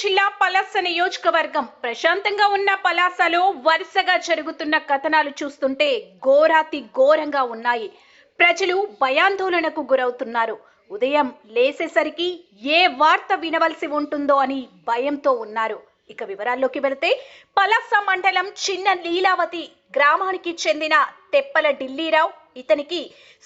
జిల్లా పలాస నియోజకవర్గం. ప్రశాంతంగా ఉన్న పలాసలో వరుసగా జరుగుతున్న కథనాలు చూస్తుంటే ఘోరాతి ఘోరంగా ఉన్నాయి. ప్రజలు భయాందోళనకు గురవుతున్నారు. ఉదయం లేసేసరికి ఏ వార్త వినవలసి ఉంటుందో అని భయంతో ఉన్నారు. ఇక వివరాల్లోకి వెళితే పలాస మండలం చిన్న లీలావతి గ్రామానికి చెందిన తెప్పల ఢిల్లీరావు. ఇతనికి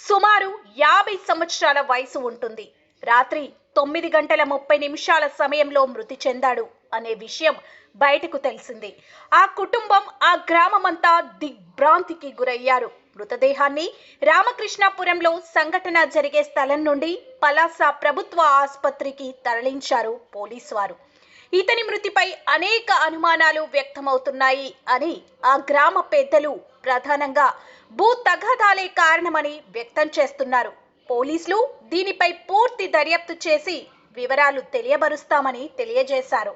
సుమారు యాభై సంవత్సరాల వయసు ఉంటుంది. రాత్రి తొమ్మిది గంటల ముప్పై నిమిషాల సమయంలో మృతి చెందాడు అనే విషయం బయటకు తెలిసింది. ఆ కుటుంబం ఆ గ్రామమంతా దిగ్భ్రాంతికి గురయ్యారు. మృతదేహాన్ని రామకృష్ణాపురంలో సంఘటన జరిగే స్థలం నుండి పలాస ప్రభుత్వ ఆసుపత్రికి తరలించారు పోలీసు వారు ఇతని మృతిపై అనేక అనుమానాలు వ్యక్తమవుతున్నాయి అని ఆ గ్రామ పెద్దలు ప్రధానంగా భూ తగాదాలే కారణమని వ్యక్తం చేస్తున్నారు. పోలీసులు దీనిపై పూర్తి దర్యాప్తు చేసి వివరాలు తెలియబరుస్తామని తెలియజేశారు.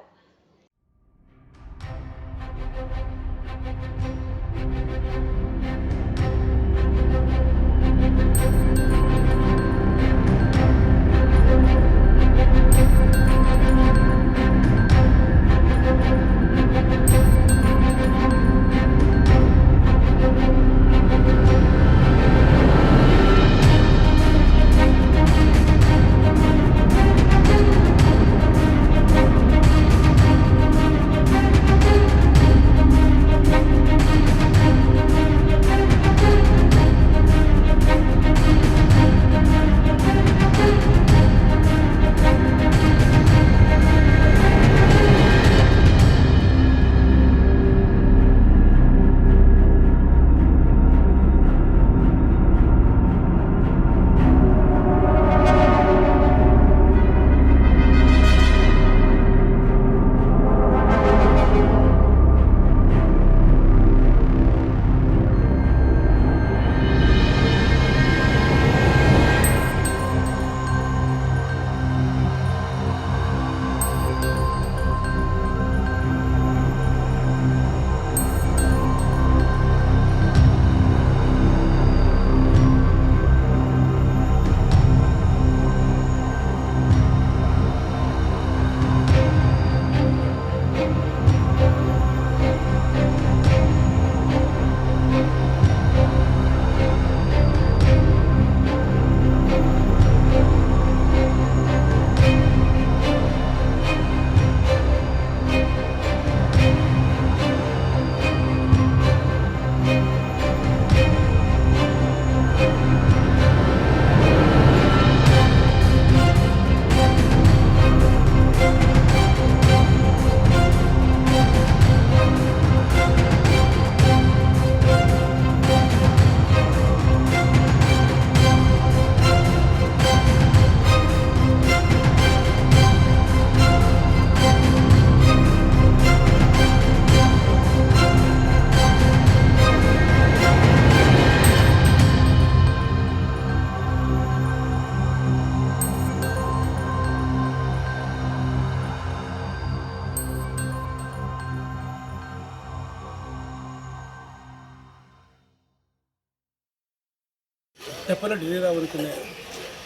తెప్పల ఢిల్లీ అనుకునే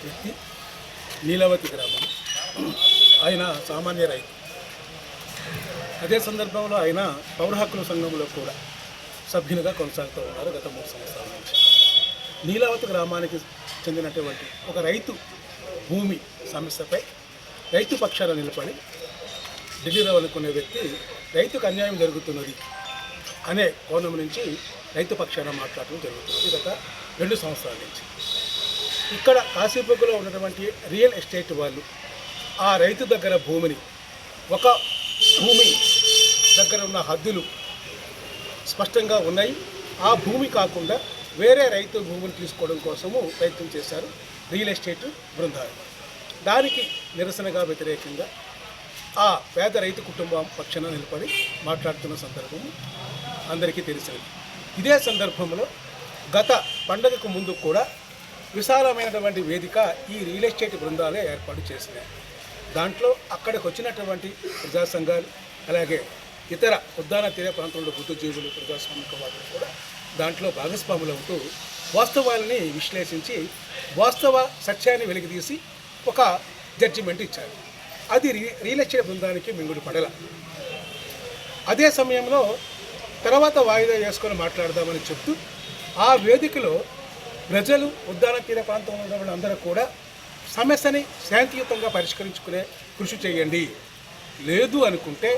వ్యక్తి నీలవతి గ్రామం. ఆయన సామాన్య రైతు. అదే సందర్భంలో ఆయన పౌర హక్కుల సంఘంలో కూడా సభ్యునిగా కొనసాగుతూ ఉన్నారు గత మూడు సంవత్సరాల నుంచి. నీలావతి గ్రామానికి చెందినటువంటి ఒక రైతు భూమి సమస్యపై రైతు పక్షాన నిలబడి ఢిల్లీరావు అనుకునే వ్యక్తి రైతుకు అన్యాయం జరుగుతున్నది అనే కోణం నుంచి రైతు పక్షాన మాట్లాడటం జరుగుతుంది. గత రెండు సంవత్సరాల నుంచి. ఇక్కడ కాశీపుగ్గులో ఉన్నటువంటి రియల్ ఎస్టేట్ వాళ్ళు ఆ రైతు దగ్గర భూమిని ఒక భూమి దగ్గర ఉన్న హద్దులు స్పష్టంగా ఉన్నాయి. ఆ భూమి కాకుండా వేరే రైతు భూమిని తీసుకోవడం కోసము ప్రయత్నం చేశారు రియల్ ఎస్టేట్ బృందాలు. దానికి నిరసనగా వ్యతిరేకంగా ఆ పేద రైతు కుటుంబం పక్షాన నిలబడి మాట్లాడుతున్న సందర్భము అందరికీ తెలిసింది ఇదే సందర్భంలో గత పండగకు ముందు కూడా విశాలమైనటువంటి వేదిక ఈ రియల్ ఎస్టేట్ బృందాలే ఏర్పాటు చేసినాయి. దాంట్లో అక్కడికి వచ్చినటువంటి ప్రజా సంఘాలు అలాగే ఇతర ఉద్దాన తీర ప్రాంతంలో బుద్ధజీవులు ప్రజాస్వామిక వాదులు కూడా దాంట్లో భాగస్వాములు అవుతూ వాస్తవాలని విశ్లేషించి వాస్తవ సత్యాన్ని వెలికితీసి ఒక జడ్జిమెంట్ ఇచ్చారు. అది రీ రియల్ ఎస్టేట్ బృందానికి మింగుడు పడల. అదే సమయంలో తర్వాత వాయిదా వేసుకొని మాట్లాడదామని చెప్తూ ఆ వేదికలో ప్రజలు ఉద్దాన తీర ప్రాంతంలో ఉన్న అందరూ కూడా సమస్యని శాంతియుతంగా పరిష్కరించుకునే కృషి చేయండి. లేదు అనుకుంటే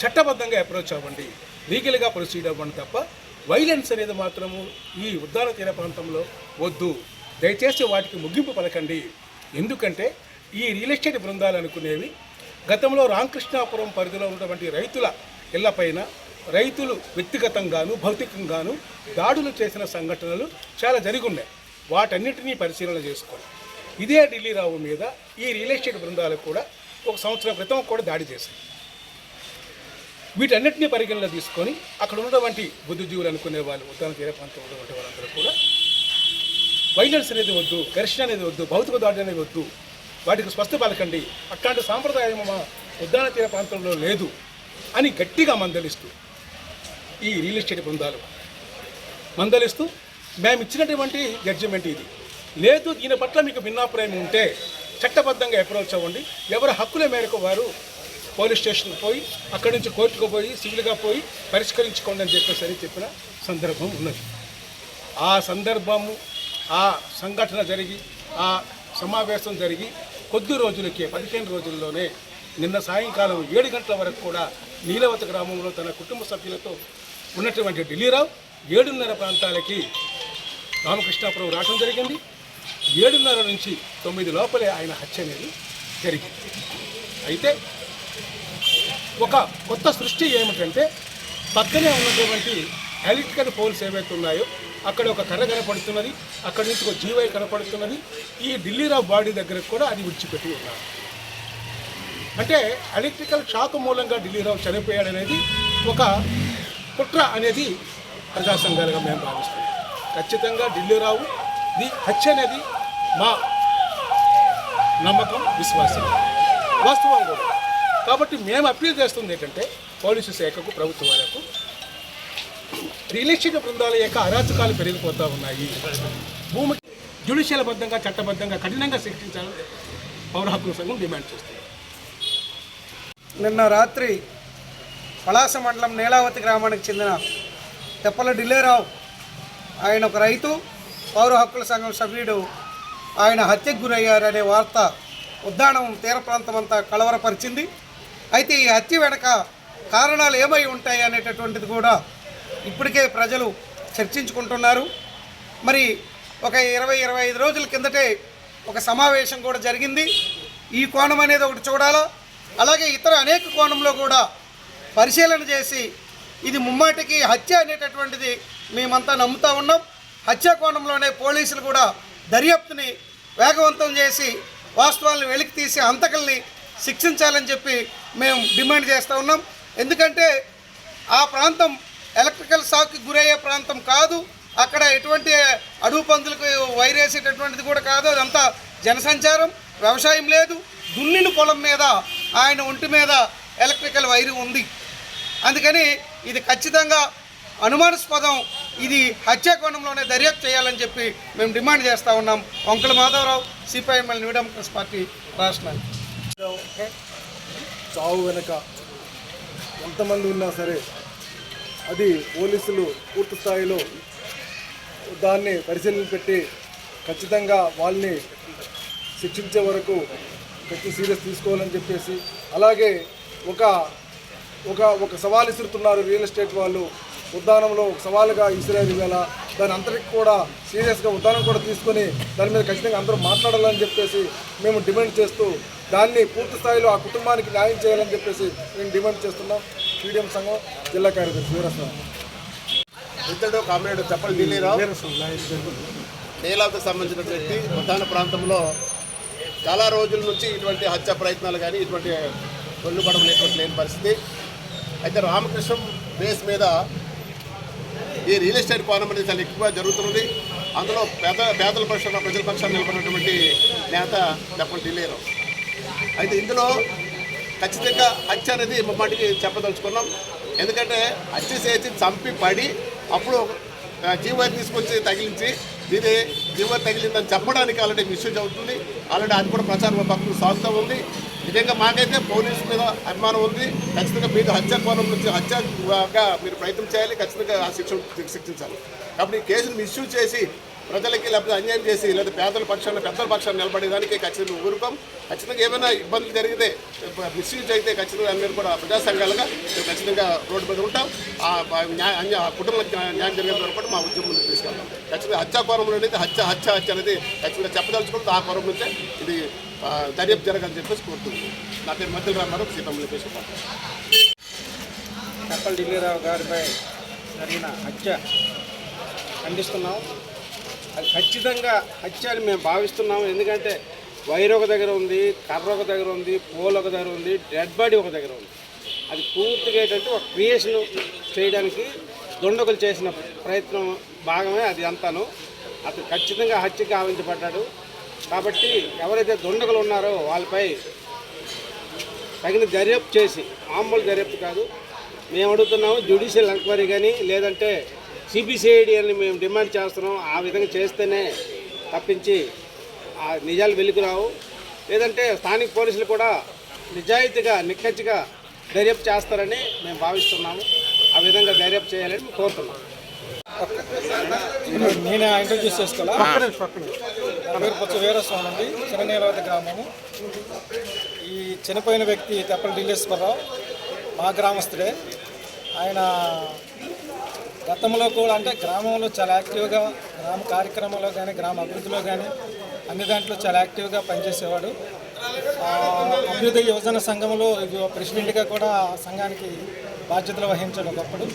చట్టబద్ధంగా అప్రోచ్ అవ్వండి. లీగల్గా ప్రొసీడ్ అవ్వండి తప్ప వైలెన్స్ అనేది మాత్రము ఈ ఉద్దాన తీర ప్రాంతంలో వద్దు. దయచేసి వాటికి ముగింపు పలకండి. ఎందుకంటే ఈ రియల్ ఎస్టేట్ బృందాలు అనుకునేవి గతంలో రామకృష్ణాపురం పరిధిలో ఉన్నటువంటి రైతుల ఇళ్ళపైన రైతులు వ్యక్తిగతంగాను భౌతికంగాను దాడులు చేసిన సంఘటనలు చాలా జరిగి ఉన్నాయి వాటన్నిటినీ పరిశీలన చేసుకోవాలి. ఇదే ఢిల్లీ రావు మీద ఈ రియల్ ఎస్టేట్ బృందాలు కూడా ఒక సంవత్సరం క్రితం కూడా దాడి చేశాయి. వీటన్నిటిని పరిగణలో తీసుకొని అక్కడ ఉన్నటువంటి బుద్ధిజీవులు అనుకునే వాళ్ళు ఉద్దాన తీర ప్రాంతంలో ఉన్నటువంటి వాళ్ళందరూ కూడా వైలెన్స్ అనేది వద్దు ఘర్షణ అనేది వద్దు భౌతిక దాడి అనేది వద్దు. వాటికి స్వస్థ పలకండి అట్లాంటి సాంప్రదాయం మా ఉద్దాన తీర ప్రాంతంలో లేదు అని గట్టిగా మందలిస్తూ ఈ రియల్ ఎస్టేట్ బృందాలు. మందలిస్తూ మేము ఇచ్చినటువంటి జడ్జిమెంట్ ఇది. లేదు దీని పట్ల మీకు భిన్నాభిప్రాయం ఉంటే చట్టబద్ధంగా అప్రోచ్ అవ్వండి. ఎవరి హక్కుల మేరకు వారు పోలీస్ స్టేషన్కి పోయి అక్కడి నుంచి కోర్టుకు పోయి సివిల్గా పోయి పరిష్కరించుకోండి అని చెప్పేసి అని చెప్పిన సందర్భం ఉన్నది. ఆ సందర్భము ఆ సంఘటన జరిగి ఆ సమావేశం జరిగి కొద్ది రోజులకే పదిహేను రోజుల్లోనే నిన్న సాయంకాలం ఏడు గంటల వరకు కూడా నీలవత గ్రామంలో తన కుటుంబ సభ్యులతో ఉన్నటువంటి ఢిల్లీరావు ఏడున్నర ప్రాంతాలకి రామకృష్ణాపురం రావడం జరిగింది. ఏడున్నర నుంచి తొమ్మిది లోపలే ఆయన హత్య అనేది జరిగింది. అయితే ఒక కొత్త సృష్టి ఏమిటంటే పక్కనే ఉన్నటువంటి ఎలక్ట్రికల్ పోల్స్ ఏవైతే ఉన్నాయో అక్కడ ఒక కర్ర కనపడుతున్నది అక్కడ నుంచి ఒక జీవై కనపడుతున్నది ఈ ఢిల్లీరావు బాడీ దగ్గర కూడా అది విడిచిపెట్టి ఉన్నారు. అంటే ఎలక్ట్రికల్ షాక్ మూలంగా ఢిల్లీరావు చనిపోయాడనేది ఒక కుట్ర అనేది ప్రజా సంఘాలుగా మేము భావిస్తాం ఖచ్చితంగా ఢిల్లీ రావు. ది హత్య అనేది మా నమ్మకం విశ్వాసం. వాస్తవం కూడా. కాబట్టి మేము అప్పీల్ చేస్తుంది ఏంటంటే పోలీసు శాఖకు ప్రభుత్వ వారికి రియల్ బృందాల యొక్క అరాచకాలు పెరిగిపోతూ ఉన్నాయి. భూమి జ్యుడిషియల్ బద్ధంగా చట్టబద్ధంగా కఠినంగా శిక్షించాలని పౌర హక్కుల సంఘం డిమాండ్ చేస్తుంది. నిన్న రాత్రి పలాస మండలం నీలావతి గ్రామానికి చెందిన తెప్పల ఢిల్లేరావు. ఆయన ఒక రైతు పౌర హక్కుల సంఘం సభ్యుడు. ఆయన హత్యకు గురయ్యారనే వార్త ఉద్దానం తీర ప్రాంతం అంతా కలవరపరిచింది. అయితే ఈ హత్య వెనక కారణాలు ఏమై ఉంటాయి అనేటటువంటిది కూడా ఇప్పటికే ప్రజలు చర్చించుకుంటున్నారు. మరి ఒక ఇరవై ఇరవై ఐదు రోజుల కిందటే ఒక సమావేశం కూడా జరిగింది. ఈ కోణం అనేది ఒకటి చూడాలా? అలాగే ఇతర అనేక కోణంలో కూడా పరిశీలన చేసి ఇది ముమ్మాటికి హత్య అనేటటువంటిది మేమంతా నమ్ముతా ఉన్నాం. హత్య కోణంలోనే పోలీసులు కూడా దర్యాప్తుని వేగవంతం చేసి వాస్తవాలను వెలికి తీసి హంతకుల్ని శిక్షించాలని చెప్పి మేము డిమాండ్ చేస్తూ ఉన్నాం. ఎందుకంటే ఆ ప్రాంతం ఎలక్ట్రికల్ షాక్కి గురయ్యే ప్రాంతం కాదు. అక్కడ ఎటువంటి అడుగు పందులకు వైరేసేటటువంటిది కూడా కాదు. అదంతా జనసంచారం వ్యవసాయం లేదు. దున్నిన పొలం మీద ఆయన ఒంటి మీద ఎలక్ట్రికల్ వైరు ఉంది. అందుకని ఇది ఖచ్చితంగా అనుమానాస్పదం. ఇది హత్యాకోణంలోనే దర్యాప్తు చేయాలని చెప్పి మేము డిమాండ్ చేస్తూ ఉన్నాం. Vankala Madhavarao CPIML new డెమోక్రస్ party రాష్ట్ర చావు వెనక ఎంతమంది ఉన్నా సరే అది పోలీసులు పూర్తి స్థాయిలో దాన్ని పరిశీలన పెట్టి ఖచ్చితంగా వాళ్ళని శిక్షించే వరకు ప్రతి సీరియస్ తీసుకోవాలని చెప్పేసి అలాగే ఒక ఒక ఒక సవాల్ ఇస్తున్నారు రియల్ ఎస్టేట్ వాళ్ళు. ఉద్దానంలో ఒక సవాలుగా ఇసిరారు ఇవాళ దాని అంతటికి కూడా సీరియస్గా ఉద్దానం కూడా తీసుకొని దాని మీద ఖచ్చితంగా అందరూ మాట్లాడాలని చెప్పేసి మేము డిమాండ్ చేస్తూ దాన్ని పూర్తి స్థాయిలో ఆ కుటుంబానికి న్యాయం చేయాలని చెప్పేసి మేము డిమాండ్ చేస్తున్నాం. పీడిఎం సంఘం జిల్లా కార్యదర్శి వీరస్వామి ఇద్దడు కామ్రేడ్ చెప్పలు ఢిల్లీరావు నీలాకు సంబంధించిన వ్యక్తి ప్రధాన ప్రాంతంలో చాలా రోజుల నుంచి ఇటువంటి హత్య ప్రయత్నాలు కానీ ఇటువంటి కొల్లుబడం లేటువంటి లేని పరిస్థితి. అయితే రామకృష్ణం బేస్ మీద ఈ రియల్ ఎస్టేట్ కోణం అనేది చాలా ఎక్కువగా జరుగుతున్నది. అందులో పేద పేదల పక్షాన ప్రజల పక్షాన్ని నిలబడినటువంటి నేత చెప్పండి ఢిల్లీరావు అయితే ఇందులో ఖచ్చితంగా హత్య అనేది ముమ్మాటికి చెప్పదలుచుకున్నాం. ఎందుకంటే హత్య చేసి చంపి పడి అప్పుడు ఆ, జీవాన్ని తీసుకొచ్చి తగిలించి ఇది జీవో తగిలిందని చెప్పడానికి ఆల్రెడీ మిస్యూజ్ అవుతుంది. ఆల్రెడీ అది కూడా ప్రచారం పక్కన సాగుతూ ఉంది. నిజంగా మాకైతే పోలీసు మీద అభిమానం ఉంది. ఖచ్చితంగా మీరు హత్య కోణం నుంచి హత్యగా మీరు ప్రయత్నం చేయాలి. ఖచ్చితంగా ఆ శిక్ష శిక్షించాలి. కాబట్టి ఈ కేసును మిస్యూజ్ చేసి ప్రజలకి లేకపోతే అన్యాయం చేసి లేదా పేదల పక్షాన పెద్దల పక్షాన్ని నిలబడేదానికి ఖచ్చితంగా ఊరుకోం. ఖచ్చితంగా ఏమైనా ఇబ్బందులు జరిగితే మిస్యూజ్ అయితే ఖచ్చితంగా మీరు కూడా ప్రజా సంఘాలుగా మేము ఖచ్చితంగా రోడ్డు మీద ఉంటాం. ఆ ఆ న్యాయ న్యాయం జరిగేంత వరకు కూడా మా ఉద్యమం ముందుకు తీసుకెళ్తాం. ఖచ్చితంగా హత్యా కోరంలో అనేది హత్య హత్య హత్య అనేది ఖచ్చితంగా చెప్పదలుచుకుంటే ఆ కోరం నుంచే ఇది దర్యాప్తు జరగాలని చెప్పేసి కోరుతుంది నా పేరు మధ్యలో రామారావు సీతమ్మ చెప్పేసి కప్పల్ ఢిల్లీరావు గారిపై జరిగిన హత్య ఖండిస్తున్నాం. అది ఖచ్చితంగా హత్య అని మేము భావిస్తున్నాం ఎందుకంటే వైర్ ఒక దగ్గర ఉంది కర్ర ఒక దగ్గర ఉంది పోల్ ఒక దగ్గర ఉంది డెడ్ బాడీ ఒక దగ్గర ఉంది. అది పూర్తిగా ఏంటంటే ఒక క్రియేషన్ చేయడానికి దుండగులు చేసిన ప్రయత్నం భాగమే అది అంతాను. అతను ఖచ్చితంగా హత్యకి ఆవించబడ్డాడు కాబట్టి ఎవరైతే దుండగులు ఉన్నారో వాళ్ళపై తగిన దర్యాప్తు చేసి మామూలు దర్యాప్తు కాదు. మేము అడుగుతున్నాము జ్యుడిషియల్ ఎంక్వైరీ కానీ లేదంటే సిబిసిఐడి అని మేము డిమాండ్ చేస్తున్నాం. ఆ విధంగా చేస్తేనే తప్పించి ఆ నిజాలు వెలికి రావు లేదంటే స్థానిక పోలీసులు కూడా నిజాయితీగా నిక్కచ్చిగా దర్యాప్తు చేస్తారని మేము భావిస్తున్నాము. ఆ విధంగా దర్యాప్తు చేయాలని కోరుతున్నాం. నేను ఇంట్రడ్యూస్ చేసుకోవాలా పేరు పొచ్చ వీరస్వామి అండి చిన్ననీలవతి గ్రామము. ఈ చనిపోయిన వ్యక్తి తెప్పల ఢిల్లేశ్వరరావు మా గ్రామస్తుడే. ఆయన గతంలో కూడా అంటే గ్రామంలో చాలా యాక్టివ్గా గ్రామ కార్యక్రమంలో కానీ గ్రామ అభివృద్ధిలో కానీ అన్ని దాంట్లో చాలా యాక్టివ్గా పనిచేసేవాడు. అభ్యుదయ యువజన సంఘంలో ప్రెసిడెంట్గా కూడా సంఘానికి బాధ్యతలు వహించాడు ఒకప్పుడు.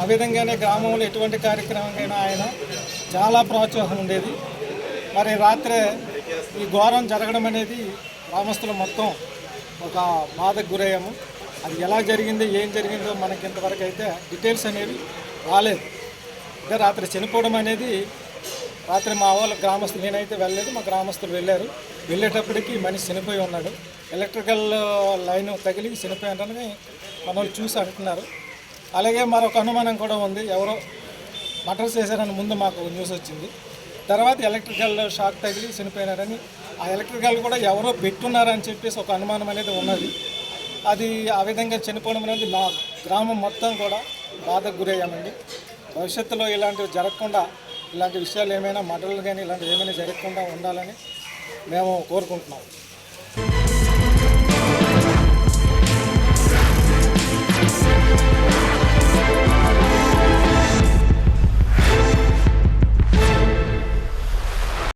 ఆ విధంగానే గ్రామంలో ఎటువంటి కార్యక్రమంకైనా ఆయన చాలా ప్రోత్సాహం ఉండేది. మరి రాత్రే ఈ ఘోరం జరగడం అనేది గ్రామస్తులు మొత్తం ఒక బాధకు గురయ్యాము. అది ఎలా జరిగింది ఏం జరిగిందో మనకి ఇంతవరకు అయితే డీటెయిల్స్ అనేవి రాలేదు. అంటే రాత్రి చనిపోవడం అనేది రాత్రి మా వాళ్ళ గ్రామస్తులు నేనైతే వెళ్ళలేదు మా గ్రామస్తులు వెళ్ళారు. వెళ్ళేటప్పటికి మనిషి చనిపోయి ఉన్నాడు. ఎలక్ట్రికల్ లైన్ తగిలి చనిపోయాడని మన వాళ్ళు చూసి అంటున్నారు. అలాగే మరొక అనుమానం కూడా ఉంది. ఎవరో మటర్ చేశారని ముందు మాకు న్యూస్ వచ్చింది. తర్వాత ఎలక్ట్రికల్ షాక్ తగిలి చనిపోయినారని ఆ ఎలక్ట్రికల్ కూడా ఎవరో పెట్టున్నారని చెప్పేసి ఒక అనుమానం అనేది ఉన్నది. అది ఆ విధంగా చనిపోవడం అనేది మా గ్రామం మొత్తం కూడా బాధకు గురయ్యామండి. భవిష్యత్తులో ఇలాంటివి జరగకుండా ఇలాంటి విషయాలు ఏమైనా మటలు కానీ ఇలాంటివి ఏమైనా జరగకుండా ఉండాలని మేము కోరుకుంటున్నాం.